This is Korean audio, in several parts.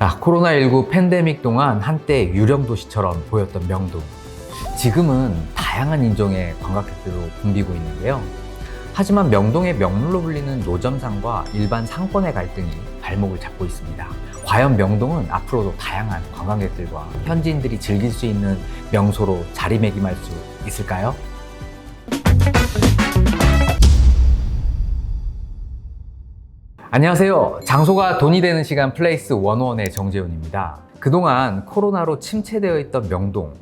아, 코로나19 팬데믹 동안 한때 유령 도시처럼 보였던 명동. 지금은 다양한 인종의 관광객들로 붐비고 있는데요. 하지만 명동의 명물로 불리는 노점상과 일반 상권의 갈등이 발목을 잡고 있습니다. 과연 명동은 앞으로도 다양한 관광객들과 현지인들이 즐길 수 있는 명소로 자리매김할 수 있을까요? 안녕하세요. 장소가 돈이 되는 시간 플레이스 101의 정재훈입니다. 그동안 코로나로 침체되어 있던 명동,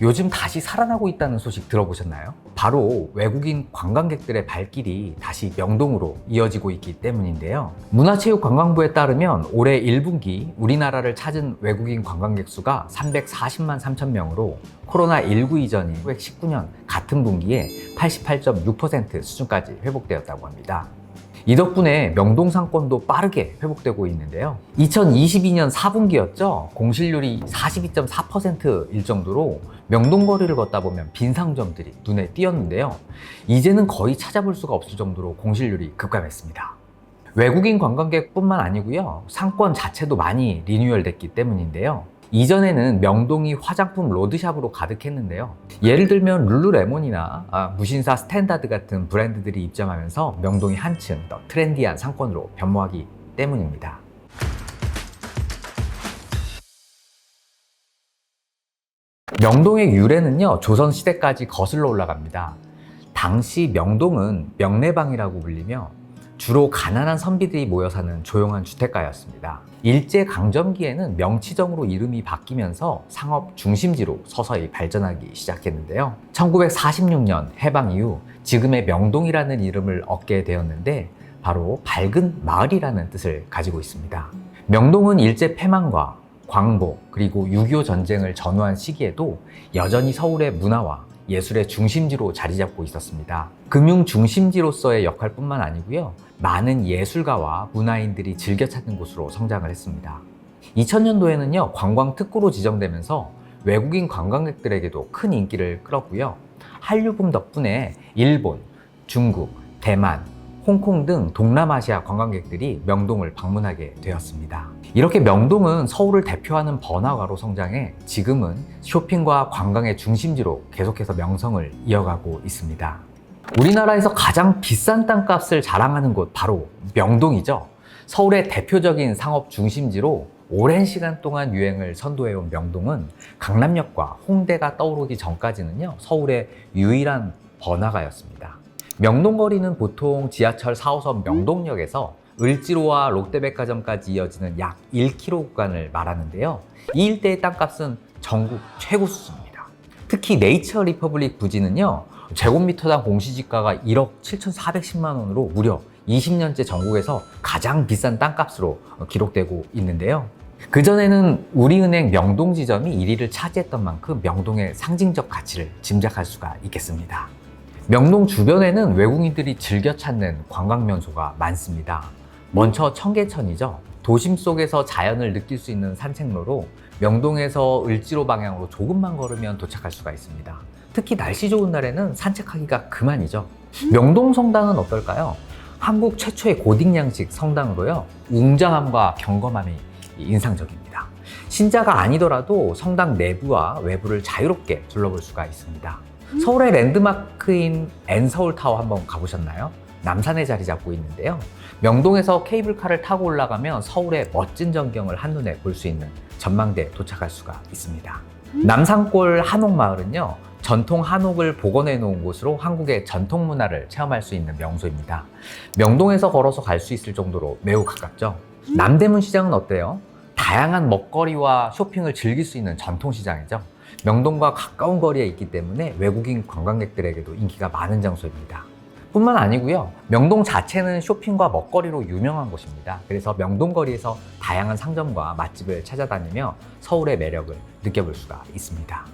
요즘 다시 살아나고 있다는 소식 들어보셨나요? 바로 외국인 관광객들의 발길이 다시 명동으로 이어지고 있기 때문인데요. 문화체육관광부에 따르면 올해 1분기 우리나라를 찾은 외국인 관광객 수가 340만 3천 명으로 코로나19 이전인 1919년 같은 분기에 88.6% 수준까지 회복되었다고 합니다. 이 덕분에 명동 상권도 빠르게 회복되고 있는데요. 2022년 4분기였죠. 공실률이 42.4%일 정도로 명동 거리를 걷다 보면 빈 상점들이 눈에 띄었는데요. 이제는 거의 찾아볼 수가 없을 정도로 공실률이 급감했습니다. 외국인 관광객뿐만 아니고요. 상권 자체도 많이 리뉴얼됐기 때문인데요. 이전에는 명동이 화장품 로드샵으로 가득했는데요. 예를 들면 룰루레몬이나 아, 무신사 스탠다드 같은 브랜드들이 입점하면서 명동이 한층 더 트렌디한 상권으로 변모하기 때문입니다. 명동의 유래는요, 조선시대까지 거슬러 올라갑니다. 당시 명동은 명례방이라고 불리며 주로 가난한 선비들이 모여 사는 조용한 주택가였습니다. 일제 강점기에는 명치정으로 이름이 바뀌면서 상업 중심지로 서서히 발전하기 시작했는데요. 1946년 해방 이후 지금의 명동이라는 이름을 얻게 되었는데 바로 밝은 마을이라는 뜻을 가지고 있습니다. 명동은 일제 패망과 광복 그리고 6.25 전쟁을 전후한 시기에도 여전히 서울의 문화와 예술의 중심지로 자리 잡고 있었습니다. 금융 중심지로서의 역할뿐만 아니고요. 많은 예술가와 문화인들이 즐겨 찾는 곳으로 성장을 했습니다. 2000년도에는요, 관광 특구로 지정되면서 외국인 관광객들에게도 큰 인기를 끌었고요. 한류붐 덕분에 일본, 중국, 대만, 홍콩 등 동남아시아 관광객들이 명동을 방문하게 되었습니다. 이렇게 명동은 서울을 대표하는 번화가로 성장해 지금은 쇼핑과 관광의 중심지로 계속해서 명성을 이어가고 있습니다. 우리나라에서 가장 비싼 땅값을 자랑하는 곳 바로 명동이죠. 서울의 대표적인 상업 중심지로 오랜 시간 동안 유행을 선도해온 명동은 강남역과 홍대가 떠오르기 전까지는요, 서울의 유일한 번화가였습니다. 명동거리는 보통 지하철 4호선 명동역에서 을지로와 롯데백화점까지 이어지는 약 1km 구간을 말하는데요. 이 일대의 땅값은 전국 최고 수준입니다. 특히 네이처 리퍼블릭 부지는요, 제곱미터당 공시지가가 1억 7,410만 원으로 무려 20년째 전국에서 가장 비싼 땅값으로 기록되고 있는데요. 그전에는 우리은행 명동 지점이 1위를 차지했던 만큼 명동의 상징적 가치를 짐작할 수가 있겠습니다. 명동 주변에는 외국인들이 즐겨 찾는 관광 명소가 많습니다. 먼저 청계천이죠. 도심 속에서 자연을 느낄 수 있는 산책로로 명동에서 을지로 방향으로 조금만 걸으면 도착할 수가 있습니다. 특히 날씨 좋은 날에는 산책하기가 그만이죠. 명동 성당은 어떨까요? 한국 최초의 고딕 양식 성당으로요. 웅장함과 경검함이 인상적입니다. 신자가 아니더라도 성당 내부와 외부를 자유롭게 둘러볼 수가 있습니다. 서울의 랜드마크인 N서울타워 한번 가보셨나요? 남산에 자리 잡고 있는데요. 명동에서 케이블카를 타고 올라가면 서울의 멋진 전경을 한눈에 볼 수 있는 전망대에 도착할 수가 있습니다. 남산골 한옥마을은요, 전통 한옥을 복원해 놓은 곳으로 한국의 전통 문화를 체험할 수 있는 명소입니다. 명동에서 걸어서 갈 수 있을 정도로 매우 가깝죠. 남대문 시장은 어때요? 다양한 먹거리와 쇼핑을 즐길 수 있는 전통 시장이죠. 명동과 가까운 거리에 있기 때문에 외국인 관광객들에게도 인기가 많은 장소입니다. 뿐만 아니고요. 명동 자체는 쇼핑과 먹거리로 유명한 곳입니다. 그래서 명동거리에서 다양한 상점과 맛집을 찾아다니며 서울의 매력을 느껴볼 수가 있습니다.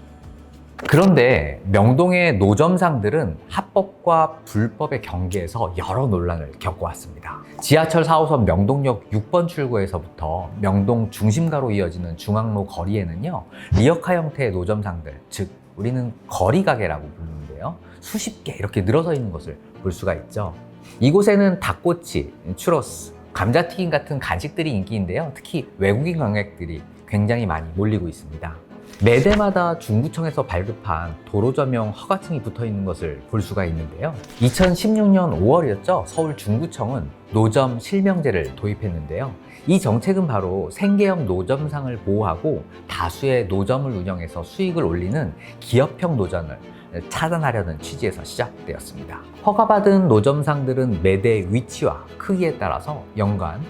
그런데 명동의 노점상들은 합법과 불법의 경계에서 여러 논란을 겪어왔습니다. 지하철 4호선 명동역 6번 출구에서부터 명동 중심가로 이어지는 중앙로 거리에는요, 리어카 형태의 노점상들, 즉, 우리는 거리 가게라고 부르는데요. 수십 개 이렇게 늘어서 있는 것을 볼 수가 있죠. 이곳에는 닭꼬치, 추러스, 감자튀김 같은 간식들이 인기인데요. 특히 외국인 관객들이 굉장히 많이 몰리고 있습니다. 매대마다 중구청에서 발급한 도로 점용 허가증이 붙어 있는 것을 볼 수가 있는데요. 2016년 5월이었죠. 서울 중구청은 노점 실명제를 도입했는데요. 이 정책은 바로 생계형 노점상을 보호하고 다수의 노점을 운영해서 수익을 올리는 기업형 노점을 차단하려는 취지에서 시작되었습니다. 허가받은 노점상들은 매대 위치와 크기에 따라서 연간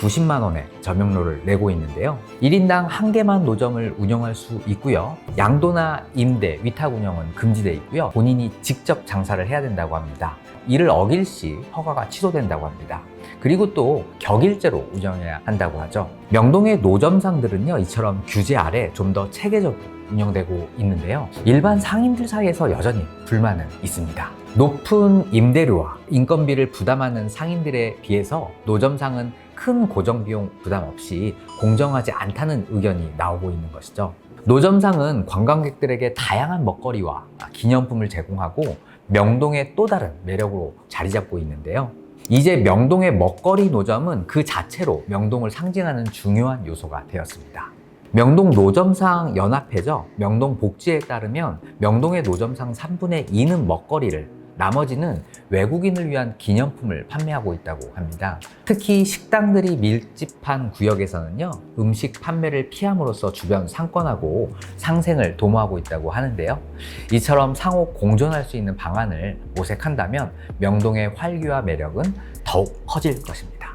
90만 원의 점용료를 내고 있는데요. 1인당 한 개만 노점을 운영할 수 있고요. 양도나 임대, 위탁 운영은 금지되어 있고요. 본인이 직접 장사를 해야 된다고 합니다. 이를 어길 시 허가가 취소된다고 합니다. 그리고 또 격일제로 운영해야 한다고 하죠. 명동의 노점상들은요, 이처럼 규제 아래 좀 더 체계적으로 운영되고 있는데요. 일반 상인들 사이에서 여전히 불만은 있습니다. 높은 임대료와 인건비를 부담하는 상인들에 비해서 노점상은 큰 고정비용 부담 없이 공정하지 않다는 의견이 나오고 있는 것이죠. 노점상은 관광객들에게 다양한 먹거리와 기념품을 제공하고 명동의 또 다른 매력으로 자리 잡고 있는데요. 이제 명동의 먹거리 노점은 그 자체로 명동을 상징하는 중요한 요소가 되었습니다. 명동 노점상 연합회죠. 명동 복지에 따르면 명동의 노점상 3분의 2는 먹거리를 나머지는 외국인을 위한 기념품을 판매하고 있다고 합니다. 특히 식당들이 밀집한 구역에서는요, 음식 판매를 피함으로써 주변 상권하고 상생을 도모하고 있다고 하는데요. 이처럼 상호 공존할 수 있는 방안을 모색한다면 명동의 활기와 매력은 더욱 커질 것입니다.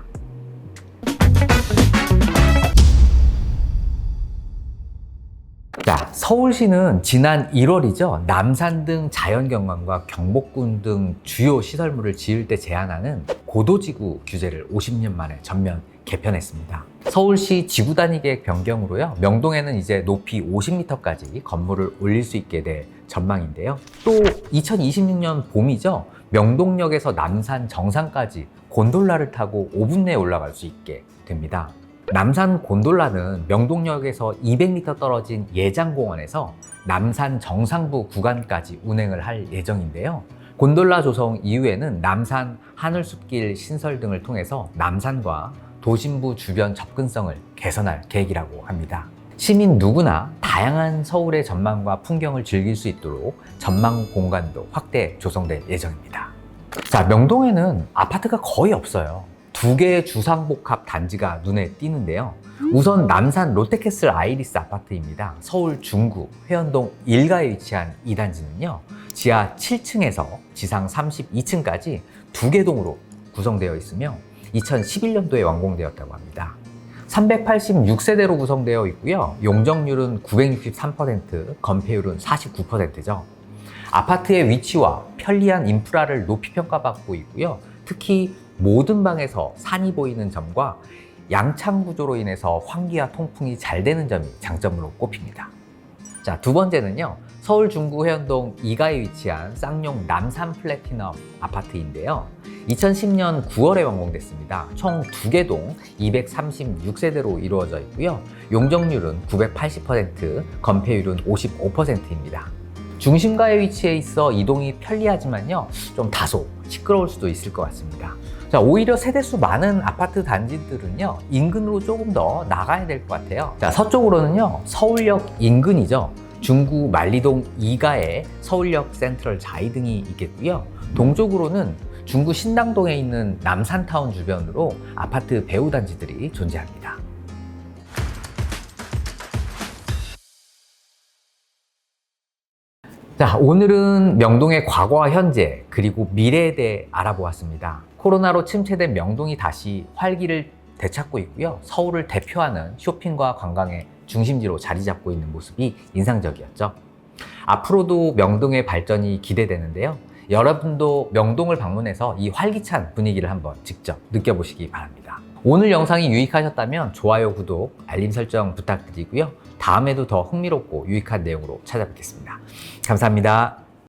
서울시는 지난 1월이죠. 남산 등 자연경관과 경복궁 등 주요 시설물을 지을 때 제한하는 고도지구 규제를 50년 만에 전면 개편했습니다. 서울시 지구 단위 계획 변경으로요. 명동에는 이제 높이 50m까지 건물을 올릴 수 있게 될 전망인데요. 또 2026년 봄이죠. 명동역에서 남산 정상까지 곤돌라를 타고 5분 내에 올라갈 수 있게 됩니다. 남산 곤돌라는 명동역에서 200m 떨어진 예장공원에서 남산 정상부 구간까지 운행을 할 예정인데요. 곤돌라 조성 이후에는 남산 하늘숲길 신설 등을 통해서 남산과 도심부 주변 접근성을 개선할 계획이라고 합니다. 시민 누구나 다양한 서울의 전망과 풍경을 즐길 수 있도록 전망 공간도 확대 조성될 예정입니다. 자, 명동에는 아파트가 거의 없어요. 두 개의 주상복합 단지가 눈에 띄는데요. 우선 남산 롯데캐슬 아이리스 아파트입니다. 서울 중구 회원동 1가에 위치한 이 단지는요. 지하 7층에서 지상 32층까지 두 개 동으로 구성되어 있으며 2011년도에 완공되었다고 합니다. 386세대로 구성되어 있고요. 용적률은 963%, 건폐율은 49%죠. 아파트의 위치와 편리한 인프라를 높이 평가받고 있고요. 특히 모든 방에서 산이 보이는 점과 양창 구조로 인해서 환기와 통풍이 잘 되는 점이 장점으로 꼽힙니다. 자, 두 번째는요. 서울 중구 해연동 2가에 위치한 쌍용 남산 플래티넘 아파트인데요. 2010년 9월에 완공됐습니다. 총두개동 236세대로 이루어져 있고요. 용적률은 980%, 건폐율은 55%입니다. 중심가에 위치해 있어 이동이 편리하지만요. 좀 다소 시끄러울 수도 있을 것 같습니다. 자, 오히려 세대수 많은 아파트 단지들은요, 인근으로 조금 더 나가야 될 것 같아요. 자, 서쪽으로는요, 서울역 인근이죠. 중구 만리동 2가에 서울역 센트럴 자이 등이 있겠고요. 동쪽으로는 중구 신당동에 있는 남산타운 주변으로 아파트 배우 단지들이 존재합니다. 자, 오늘은 명동의 과거와 현재, 그리고 미래에 대해 알아보았습니다. 코로나로 침체된 명동이 다시 활기를 되찾고 있고요. 서울을 대표하는 쇼핑과 관광의 중심지로 자리 잡고 있는 모습이 인상적이었죠. 앞으로도 명동의 발전이 기대되는데요. 여러분도 명동을 방문해서 이 활기찬 분위기를 한번 직접 느껴보시기 바랍니다. 오늘 영상이 유익하셨다면 좋아요, 구독, 알림 설정 부탁드리고요. 다음에도 더 흥미롭고 유익한 내용으로 찾아뵙겠습니다. 감사합니다.